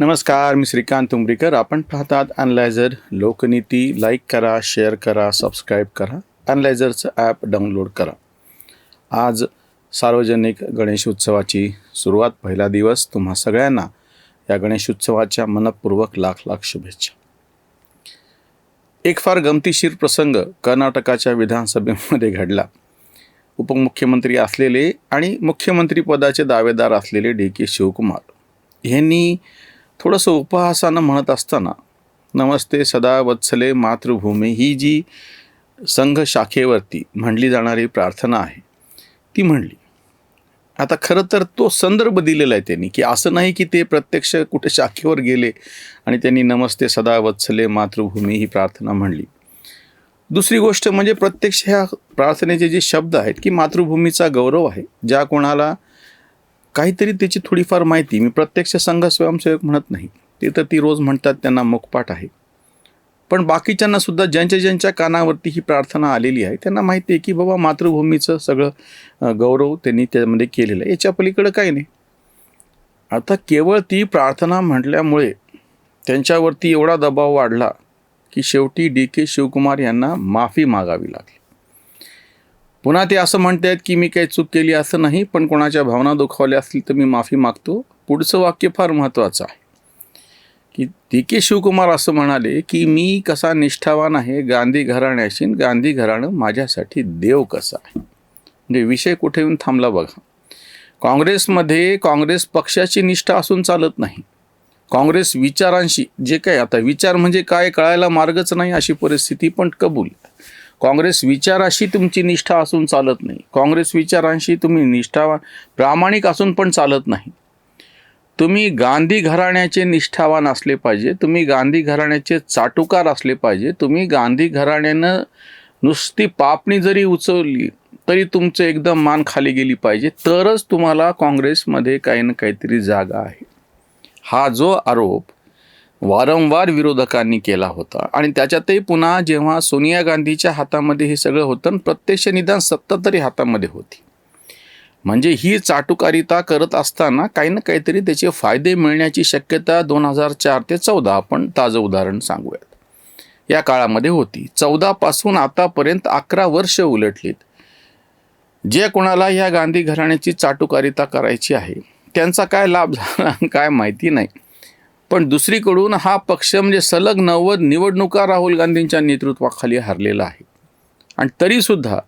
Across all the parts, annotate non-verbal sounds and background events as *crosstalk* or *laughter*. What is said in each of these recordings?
नमस्कार मी श्रीकांत उमरीकर. आपण पाहतात अनलायझर लोकनीती लाईक करा शेअर करा सबस्क्राईब करा. अनलायझरचं ॲप डाउनलोड करा. आज सार्वजनिक गणेश उत्सवाची सुरुवात. पहिला दिवस तुम्हा सगळ्यांना या गणेश उत्सवाच्या मनपूर्वक लाख लाख शुभेच्छा. एक फार गमतीशीर प्रसंग कर्नाटकाच्या विधानसभेमध्ये घडला. उपमुख्यमंत्री असलेले आणि मुख्यमंत्री पदाचे दावेदार असलेले डी के शिवकुमार यांनी थोडंसं उपहासानं म्हणत असताना नमस्ते सदा वत्सले मातृभूमी ही जी संघ शाखेवरती म्हणली जाणारी प्रार्थना आहे ती म्हणली. आता खरं तर तो संदर्भ दिलेला आहे त्यांनी की असं नाही की ते प्रत्यक्ष कुठे शाखेवर गेले आणि त्यांनी नमस्ते सदा वत्सले मातृभूमी ही प्रार्थना म्हणली. दुसरी गोष्ट म्हणजे प्रत्यक्ष ह्या प्रार्थनेचे जे शब्द आहेत की मातृभूमीचा गौरव आहे ज्या कोणाला काहीतरी त्याची थोडीफार माहिती. मी प्रत्यक्ष संघ स्वयंसेवक म्हणत नाही. ते तर ती रोज म्हणतात त्यांना मुखपाठ आहे. पण बाकीच्यांना सुद्धा ज्यांच्या ज्यांच्या कानावरती ही प्रार्थना आलेली आहे त्यांना माहिती आहे की बाबा मातृभूमीचं सगळं गौरव त्यांनी त्यामध्ये केलेलं आहे. याच्या पलीकडं काही नाही. आता केवळ ती प्रार्थना म्हटल्यामुळे त्यांच्यावरती एवढा दबाव वाढला की शेवटी डी के शिवकुमार यांना माफी मागावी लागली. पुन्हा ते असं म्हणतायत की मी काही चूक केली असं नाही पण कोणाच्या भावना दुखावल्या असतील तर मी माफी मागतो. पुढचं वाक्य फार महत्त्वाचं आहे. की डी के शिवकुमार असं म्हणाले की मी कसा निष्ठावान आहे गांधी घराण्याशी गांधी घराणं माझ्यासाठी देव कसा आहे? म्हणजे विषय कुठे येऊन थांबला बघा. काँग्रेसमध्ये काँग्रेस पक्षाची निष्ठा असून चालत नाही. काँग्रेस विचारांशी जे काय आता विचार म्हणजे काय कळायला मार्गच नाही अशी परिस्थिती पण कबूल काँग्रेस विचाराशी तुमची निष्ठा असून चालत नाही. काँग्रेस विचारांशी तुम्ही निष्ठावान प्रामाणिक असून पण चालत नाही. तुम्ही गांधी घराण्याचे निष्ठावान असले पाहिजे तुम्ही गांधी घराण्याचे चाटुकार असले पाहिजे तुम्ही गांधी घराण्यानं नुसती पापणी जरी उचलली तरी तुमचं एकदम मान खाली गेली पाहिजे तरच तुम्हाला काँग्रेसमध्ये काही ना काहीतरी जागा आहे. हा जो आरोप वारंवार विरोधकांनी केला होता. आणि त्याच्यातही पुन्हा जेव्हा सोनिया गांधीच्या हातामध्ये हे सगळं होतं आणि प्रत्यक्ष निदान सत्ता तरी हातामध्ये होती. म्हणजे ही चाटुकारिता करत असताना काही ना काहीतरी त्याचे फायदे मिळण्याची शक्यता दोन हजार चार ते चौदा आपण ताजं उदाहरण सांगूयात. या काळामध्ये होती. चौदापासून आतापर्यंत अकरा वर्ष उलटलीत. जे कोणाला ह्या गांधी घराण्याची चाटुकारिता करायची आहे त्यांचा काय लाभ झाला काय माहिती नाही. पण दुसरीकडून हा पक्ष म्हणजे सलग नव्वद निवडणुका राहुल गांधींच्या नेतृत्वाखाली हरलेला आहे. आणि तरीसुद्धा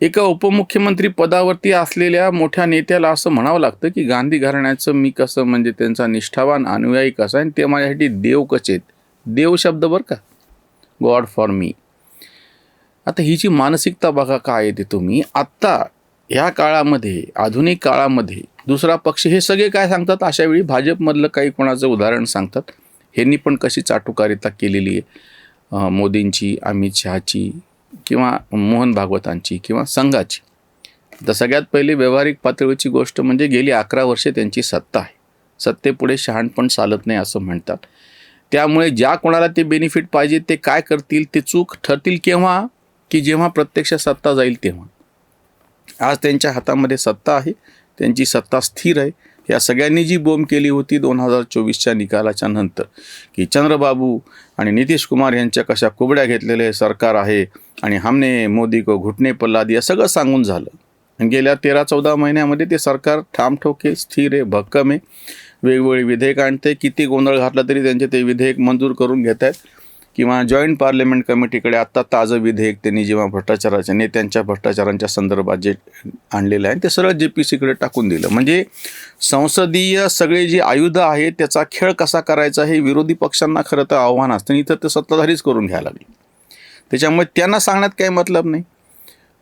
एका उपमुख्यमंत्री पदावरती असलेल्या मोठ्या नेत्याला असं म्हणावं लागतं की गांधी घराण्याचं मी कसं म्हणजे त्यांचा निष्ठावान अनुयायी कसा आणि ते माझ्यासाठी देव कचेत. देव शब्द बरं का? गॉड फॉर मी आता ही जी मानसिकता बघा काय येते तुम्ही. आत्ता ह्या काळामध्ये आधुनिक काळामध्ये दुसरा पक्ष हे सगळे काय सांगतात? अशा वेळी भाजपमधलं काही कोणाचं उदाहरण सांगतात? ह्यांनी पण कशी चाटुकारिता केलेली आहे? मोदींची अमित शहाची किंवा मोहन भागवतांची किंवा संघाची? तर सगळ्यात पहिले व्यावहारिक पातळीची गोष्ट म्हणजे गेली अकरा वर्षे त्यांची सत्ता आहे. सत्तेपुढे शहाणपण चालत नाही असं म्हणतात. त्यामुळे ज्या कोणाला ते बेनिफिट पाहिजे ते काय करतील ते चूक ठरतील केव्हा? की जेव्हा प्रत्यक्ष सत्ता जाईल तेव्हा. आज त्यांच्या हातामध्ये सत्ता आहे. त्यांची सत्ता स्थिर आहे. या सगळ्यांनी जी बोंब केली होती दोन हजार चोवीसच्या निकालाच्या नंतर की चंद्रबाबू आणि नितीश कुमार यांच्या कशा कुबड्या घेतलेले सरकार आहे आणि हमने मोदी को घुटणे पल्ला दिया सगळं सांगून झालं. आणि गेल्या तेरा चौदा महिन्यामध्ये ते सरकार ठामठोके स्थिर आहे भक्कम आहे. वेगवेगळे विधेयक आणते किती गोंधळ घातला तरी त्यांचे ते विधेयक मंजूर करून घेत आहेत किंवा जॉईंट पार्लमेंट कमिटीकडे आत्ता ताजं विधेयक त्यांनी जेव्हा भ्रष्टाचाराच्या नेत्यांच्या भ्रष्टाचारांच्या संदर्भात जे आणलेलं आहे ते सरळ जे पी सीकडे टाकून दिलं. म्हणजे संसदीय सगळे जे आयुधं आहेत त्याचा खेळ कसा करायचा हे विरोधी पक्षांना खरं तर आव्हान असतं. इथं ते सत्ताधारीच करून घ्यायला लागले. त्याच्यामुळे त्यांना सांगण्यात काही मतलब नाही.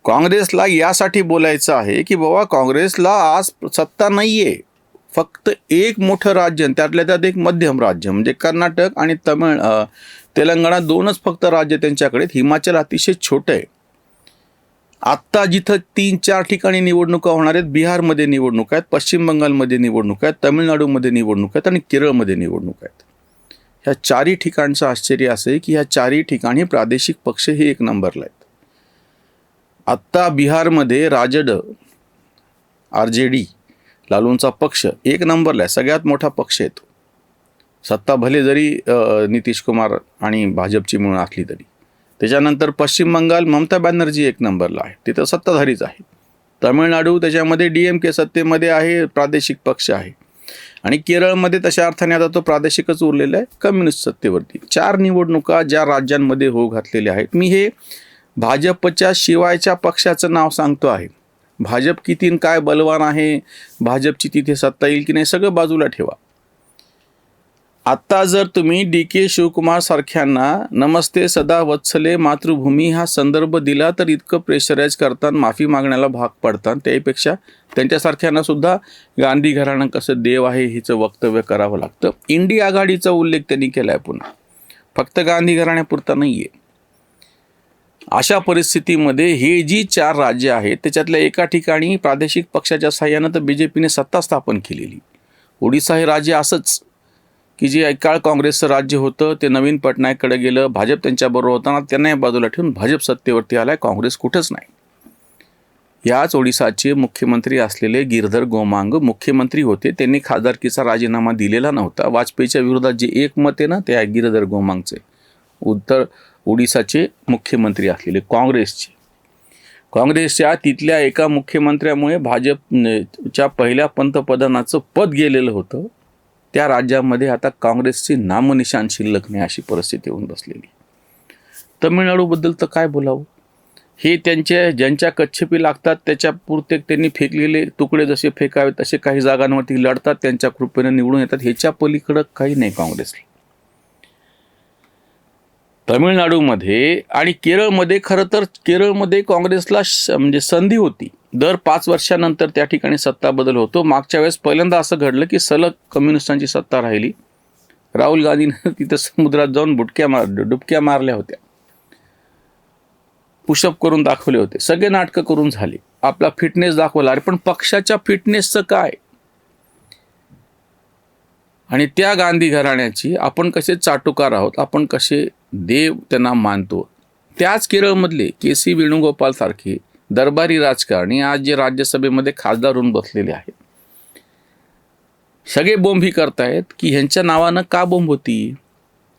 काँग्रेसला यासाठी बोलायचं आहे की बाबा काँग्रेसला आज सत्ता नाही आहे फक्त एक मोठं राज्य त्यातल्या त्यात एक मध्यम राज्य म्हणजे कर्नाटक आणि तमिळ तेलंगणा दोनच फक्त राज्य त्यांच्याकडे हिमाचल अतिशय छोटं आहे. आत्ता जिथं तीन चार ठिकाणी निवडणुका होणार आहेत बिहारमध्ये निवडणूक आहेत पश्चिम बंगालमध्ये निवडणूक आहेत तमिळनाडूमध्ये निवडणूक आहेत आणि केरळमध्ये निवडणूक आहेत. ह्या चारही ठिकाणचं आश्चर्य असं आहे की ह्या चारही ठिकाणी प्रादेशिक पक्ष हे एक नंबरला आहेत. आत्ता बिहारमध्ये राजड आर जे डी लालूंचा पक्ष एक नंबरला आहे. सगळ्यात मोठा पक्ष येतो सत्ता भले जरी नितीश कुमार आणि भाजपची म्हणून असली तरी. त्याच्यानंतर पश्चिम बंगाल ममता बॅनर्जी एक नंबरला आहे. तिथं सत्ताधारीच आहे. तमिळनाडू त्याच्यामध्ये डी एम के सत्तेमध्ये आहे प्रादेशिक पक्ष आहे. आणि केरळमध्ये तशा अर्थाने आता तो प्रादेशिकच उरलेला आहे कम्युनिस्ट सत्तेवरती. चार निवडणुका ज्या राज्यांमध्ये होऊ घातलेल्या आहेत. मी हे भाजपच्या शिवायच्या पक्षाचं नाव सांगतो आहे. भाजप किती काय बलवान आहे? भाजपची तिथे सत्ता येईल की नाही? सगळं बाजूला ठेवा. आत्ता जर तुम्ही डी के शिवकुमार सारख्यांना नमस्ते सदा वत्सले मातृभूमी हा संदर्भ दिला तर इतकं प्रेशराईज करतात माफी मागण्याला भाग पडतात. त्यापेक्षा त्यांच्यासारख्यांना सुद्धा गांधी घराणं कसं देव आहे हिचं वक्तव्य करावं लागतं. इंडी आघाडीचा उल्लेख त्यांनी केला आहे पुन्हा. फक्त गांधी घराण्यापुरता नाही आहे अशा परिस्थितीमध्ये हे जी चार राज्य आहेत त्याच्यातल्या एका ठिकाणी प्रादेशिक पक्षाच्या सहाय्यानं तर बी जे पीने सत्ता स्थापन केलेली. ओडिसा हे राज्य असंच की जे एक काळ काँग्रेसचं राज्य होतं ते नवीन पटनायककडे गेलं भाजप त्यांच्याबरोबर होताना त्यांनाही बाजूला ठेवून भाजप सत्तेवरती आलाय काँग्रेस कुठंच नाही. याच ओडिसाचे मुख्यमंत्री असलेले गिरधर गोमांग मुख्यमंत्री होते. त्यांनी खासदारकीचा राजीनामा दिलेला नव्हता. वाजपेयीच्या विरोधात जे एकमत आहे ना ते आहे गिरधर गोमांगचे. उत्तर ओडिसाचे मुख्यमंत्री असलेले काँग्रेसचे. काँग्रेसच्या तिथल्या एका मुख्यमंत्र्यामुळे भाजपच्या पहिल्या पंतप्रधानाचं पद गेलेलं होतं. त्या राज्यामध्ये आता काँग्रेसची नामनिशान शिल्लक नाही अशी परिस्थिती होऊन बसलेली. तमिळनाडूबद्दल तर काय बोलावं? हे त्यांच्या ज्यांच्या कच्छेपी लागतात त्याच्या पुरते त्यांनी फेकलेले तुकडे जसे फेकावे तसे काही जागांवरती लढतात त्यांच्या कृपेनं निवडून येतात. ह्याच्या पलीकडं काही नाही काँग्रेसला. तमिळनाडूमध्ये आणि केरळमध्ये खरं तर केरळमध्ये काँग्रेसला म्हणजे संधी होती. दर पाच वर्षानंतर त्या ठिकाणी सत्ता बदल होतो. मागच्या वेळेस पहिल्यांदा असं घडलं की सलग कम्युनिस्टांची सत्ता राहिली. राहुल गांधीनं *laughs* तिथं समुद्रात जाऊन बुटक्या मार डुबक्या मारल्या होत्या. पुशअप करून दाखवले होते. सगळे नाटकं करून झाले. आपला फिटनेस दाखवला. अरे पण पक्षाच्या फिटनेसचं काय? आणि त्या गांधी घराण्याची आपण कसे चाटुकार आहोत? आपण कसे देव त्यांना मानतो. त्याच केरळमधले के सी वेणुगोपाल सारखे दरबारी राजकारणी आज जे राज्यसभेमध्ये खासदार होऊन बसलेले आहेत. सगळे बोंब ही करतायत की ह्यांच्या नावानं का बोंब होती?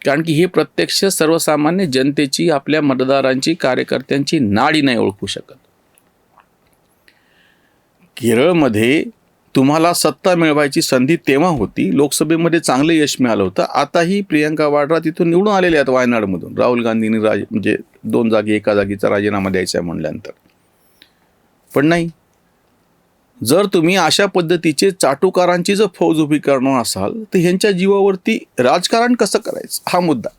कारण की हे प्रत्यक्ष सर्वसामान्य जनतेची आपल्या मतदारांची कार्यकर्त्यांची नाडी नाही ओळखू शकत. केरळमध्ये तुम्हाला सत्ता मिळवायची संधी तेव्हा होती. लोकसभेमध्ये चांगलं यश मिळालं होतं. आताही प्रियंका वाड्रा तिथून निवडून आलेल्या आहेत वायनाडमधून. राहुल गांधींनी राज म्हणजे दोन जागी एका जागीचा राजीनामा द्यायचा आहे म्हणल्यानंतर. पण नाही. जर तुम्ही अशा पद्धतीचे चाटुकारांची जर फौज उभी करणार असाल तर ह्यांच्या जीवावरती राजकारण कसं करायचं? हा मुद्दा.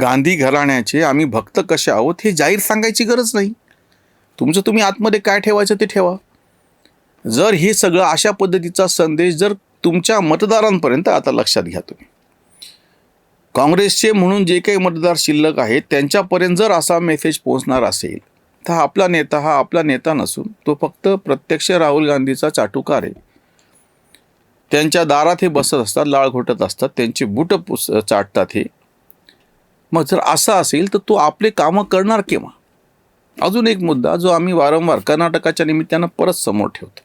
गांधी घराण्याचे आम्ही भक्त कसे आहोत हे जाहीर सांगायची गरज नाही. तुमचं तुम्ही आतमध्ये काय ठेवायचं ते ठेवा. जर हे सगळं अशा पद्धतीचा संदेश जर तुमच्या मतदारांपर्यंत आता लक्षात घ्या तुम्ही. काँग्रेसचे म्हणून जे काही मतदार शिल्लक आहेत त्यांच्यापर्यंत जर असा मेसेज पोहोचणार असेल तर हा आपला नेता हा आपला नेता नसून तो फक्त प्रत्यक्ष राहुल गांधीचा चाटुकार आहे. त्यांच्या दारात हे बसत असतात लाळ घोटत असतात त्यांची बुट पुस चाटतात हे. मग जर असं असेल तर तो आपले कामं करणार केव्हा? अजून एक मुद्दा जो आम्ही वारंवार कर्नाटकाच्या निमित्तानं परत समोर ठेवतो.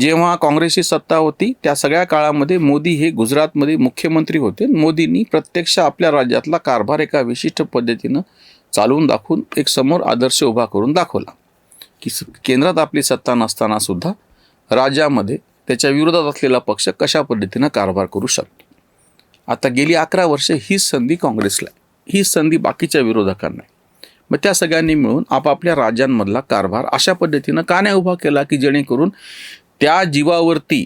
जेव्हा काँग्रेसची सत्ता होती त्या सगळ्या काळामध्ये मोदी हे गुजरातमध्ये मुख्यमंत्री होते. मोदींनी प्रत्यक्ष आपल्या राज्यातला कारभार एका विशिष्ट पद्धतीनं चालवून दाखवून एक समोर आदर्श उभा करून दाखवला. की स- केंद्रात आपली सत्ता नसताना सुद्धा राज्यामध्ये त्याच्या विरोधात असलेला पक्ष कशा पद्धतीनं कारभार करू शकतो? आता गेली अकरा वर्ष हीच संधी काँग्रेसला हीच संधी बाकीच्या विरोधकांना मग त्या सगळ्यांनी मिळून आपापल्या राज्यांमधला कारभार अशा पद्धतीनं का नाही उभा केला की जेणेकरून त्या जीवावरती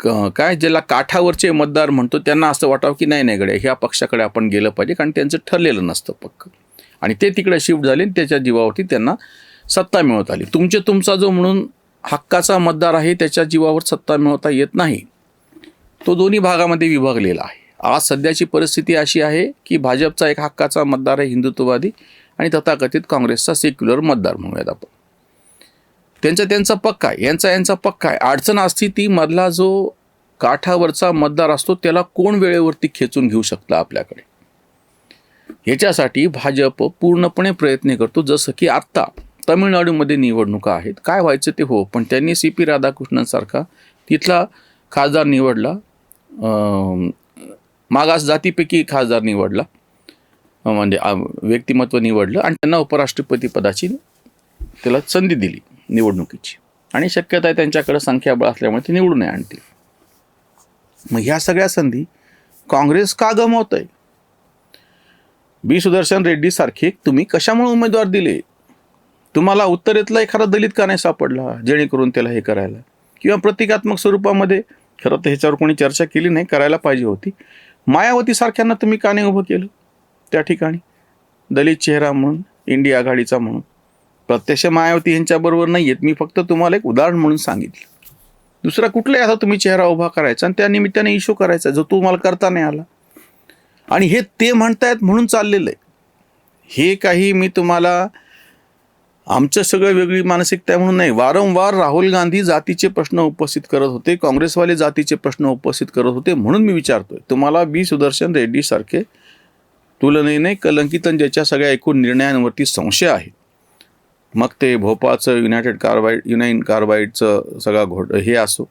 क- काय ज्याला काठावरचे मतदार म्हणतो त्यांना असं वाटावं की नाही नाही गड्या ह्या पक्षाकडे आपण गेलं पाहिजे कारण त्यांचं ठरलेलं नसतं पक्क. आणि ते तिकडे शिफ्ट झाले आणि त्याच्या जीवावरती त्यांना सत्ता मिळवत आली. तुमचे तुमचा जो म्हणून हक्काचा मतदार आहे त्याच्या जीवावर सत्ता मिळवता येत नाही. तो दोन्ही भागामध्ये विभागलेला आहे. आज सध्याची परिस्थिती अशी आहे की भाजपचा एक हक्काचा मतदार आहे हिंदुत्ववादी आणि तथाकथित काँग्रेसचा सेक्युलर मतदार म्हणूयात आपण. त्यांचा त्यांचा पक्का आहे यांचा यांचा पक्का आहे. अडचण असती ती मधला जो काठावरचा मतदार असतो त्याला कोण वेळेवरती खेचून घेऊ शकतं आपल्याकडे? ह्याच्यासाठी भाजप पूर्णपणे प्रयत्न करतो जसं की आत्ता तमिळनाडूमध्ये निवडणुका आहेत. काय व्हायचं ते हो पण त्यांनी सी पी राधाकृष्णनसारखा तिथला खासदार निवडला मागास जातीपैकी खासदार निवडला. म्हणजे व्यक्तिमत्व निवडलं आणि त्यांना उपराष्ट्रपती पदाची त्याला संधी दिली निवडणुकीची. आणि शक्यता आहे त्यांच्याकडे संख्याबळ असल्यामुळे ते निवडून नाही आणतील. मग ह्या सगळ्या संधी काँग्रेस का गमवत आहे बी सुदर्शन रेड्डी सारखे तुम्ही कशामुळे उमेदवार दिले? तुम्हाला उत्तरेतला एखादा दलित का नाही सापडला जेणेकरून त्याला हे करायला? किंवा प्रतिकात्मक स्वरूपामध्ये खरं तर ह्याच्यावर कोणी चर्चा केली नाही करायला पाहिजे होती. मायावती सारख्यांना तुम्ही का नाही उभं केलं? त्या ठिकाणी दलित चेहरा म्हणून इंडिया आघाडीचा म्हणून. प्रत्यक्ष मायावती यांच्याबरोबर नाही आहेत मी फक्त तुम्हाला एक उदाहरण म्हणून सांगितलं. दुसरा कुठलाही असा तुम्ही चेहरा उभा करायचा आणि त्या निमित्ताने इश्यू करायचा जो तुम्हाला करता नाही आला. आणि हे ते म्हणतायत म्हणून चाललेलं आहे. हे काही मी तुम्हाला आमचं सगळं वेगळी मानसिकता म्हणून नाही. वारंवार राहुल गांधी जातीचे प्रश्न उपस्थित करत होते काँग्रेसवाले जातीचे प्रश्न उपस्थित करत होते म्हणून मी विचारतोय. तुम्हाला बी. सुदर्शन रेड्डी सारखे तुलनेने कलंकित ज्याच्या सगळ्या एकूण निर्णयांवरती संशय आहे. मग ते भोपाळचं युनायटेड कार्बाईड युनाईन कार्बाईडचं सगळा घोट हे असो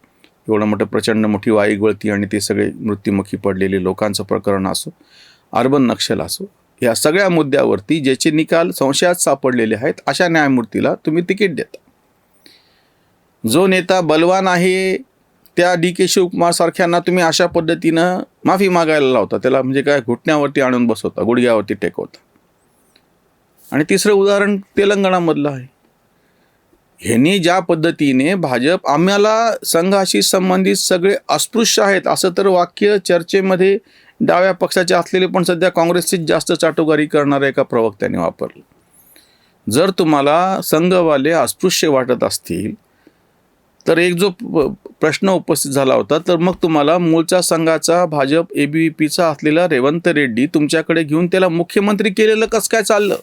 एवढं मोठं प्रचंड मोठी वाई गळती आणि ते सगळे मृत्युमुखी पडलेले लोकांचं प्रकरण असो अर्बन नक्षल असो या सगळ्या मुद्द्यावरती ज्याचे निकाल संशयात सापडलेले आहेत अशा न्यायमूर्तीला तुम्ही तिकीट देता. जो नेता बलवान आहे त्या डी के शिवकुमार सारख्यांना तुम्ही अशा पद्धतीनं माफी मागायला लावता. त्याला म्हणजे काय घुटण्यावरती आणून बसवता गुडघ्यावरती टेकवता. आणि तिसरं उदाहरण तेलंगणामधलं आहे. ह्यांनी ज्या पद्धतीने भाजप आम्हाला संघाशी संबंधित सगळे अस्पृश्य आहेत असं तर वाक्य चर्चेमध्ये डाव्या पक्षाचे असलेले पण सध्या काँग्रेसचीच जास्त चाटोकारी करणाऱ्या एका प्रवक्त्याने वापरलं. जर तुम्हाला संघवाले अस्पृश्य वाटत असतील तर एक जो प- प्रश्न उपस्थित झाला होता तर मग तुम्हाला मूळचा संघाचा भाजप ए बी व्ही पीचा असलेला रेवंत रेड्डी तुमच्याकडे घेऊन त्याला मुख्यमंत्री केलेलं कसं काय चाललं?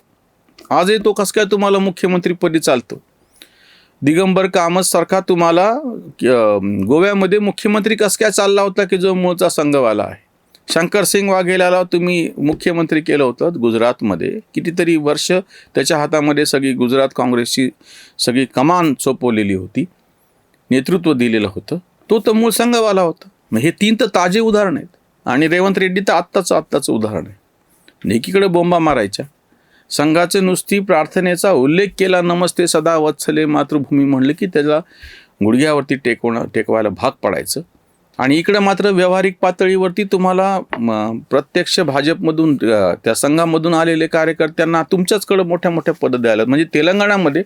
आजही तो कसं काय तुम्हाला मुख्यमंत्रीपदी चालतो? दिगंबर कामत सारखा तुम्हाला गोव्यामध्ये मुख्यमंत्री कसं काय चालला होता की जो मूळचा संघवाला आहे? शंकर सिंग वाघेलाला तुम्ही मुख्यमंत्री केलं होतं गुजरातमध्ये. कितीतरी वर्ष त्याच्या हातामध्ये सगळी गुजरात काँग्रेसची सगळी कमान सोपवलेली होती. नेतृत्व दिलेलं होतं. तो तर मूळ संघवाला होता. मग हे तीन तर ताजे उदाहरण आहेत. आणि रेवंत रेड्डी तर आत्ताचं आत्ताचं उदाहरण आहे. एकीकडे बोंबा मारायच्या. संघाचे नुसती प्रार्थनेचा उल्लेख केला नमस्ते सदा वत्सले मातृभूमी म्हणलं की त्याला गुडघ्यावरती टेकवणं टेकवायला भाग पडायचं. आणि इकडं मात्र व्यावहारिक पातळीवरती तुम्हाला प्रत्यक्ष भाजपमधून त्या संघामधून आलेले कार्यकर्त्यांना तुमच्याचकडं मोठ्या मोठ्या पदं द्यायला म्हणजे तेलंगणामध्ये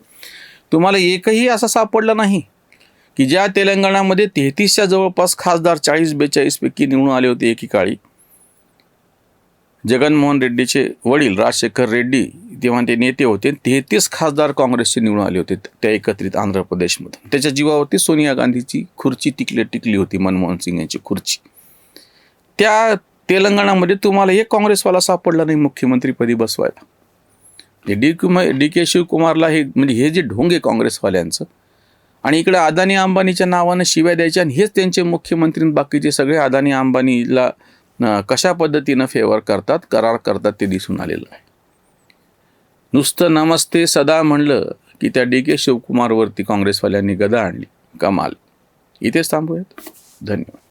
तुम्हाला एकही असा सापडला नाही की ज्या तेलंगणामध्ये तेहतीसच्या जवळपास खासदार चाळीस बेचाळीसपैकी निवडून आले होते एकेकाळी. जगनमोहन रेड्डीचे वडील राजशेखर रेड्डी तेव्हा ते नेते होते. तेहतीस खासदार काँग्रेसचे निवडून आले होते त्या एकत्रित आंध्र प्रदेशमधून. त्याच्या जीवावरती सोनिया गांधीची खुर्ची टिकली टिकली होती मनमोहन सिंग यांची खुर्ची. त्या तेलंगणामध्ये तुम्हाला एक काँग्रेसवाला सापडला नाही मुख्यमंत्रीपदी बसवायला. ते डी कुमार डी के शिवकुमारला हे म्हणजे हे जे ढोंग आहे काँग्रेसवाल्यांचं आणि इकडे अदानी अंबानीच्या नावानं शिव्या द्यायच्या आणि हेच त्यांचे मुख्यमंत्री बाकीचे सगळे अदानी अंबानीला कशा पद्धतीनं फेवर करतात करार करतात ते दिसून आलेलं आहे. नुसतं नमस्ते सदा म्हणलं की त्या डी के शिवकुमारवरती काँग्रेसवाल्यांनी गदा आणली. कमाल. इथेच थांबूयात. धन्यवाद.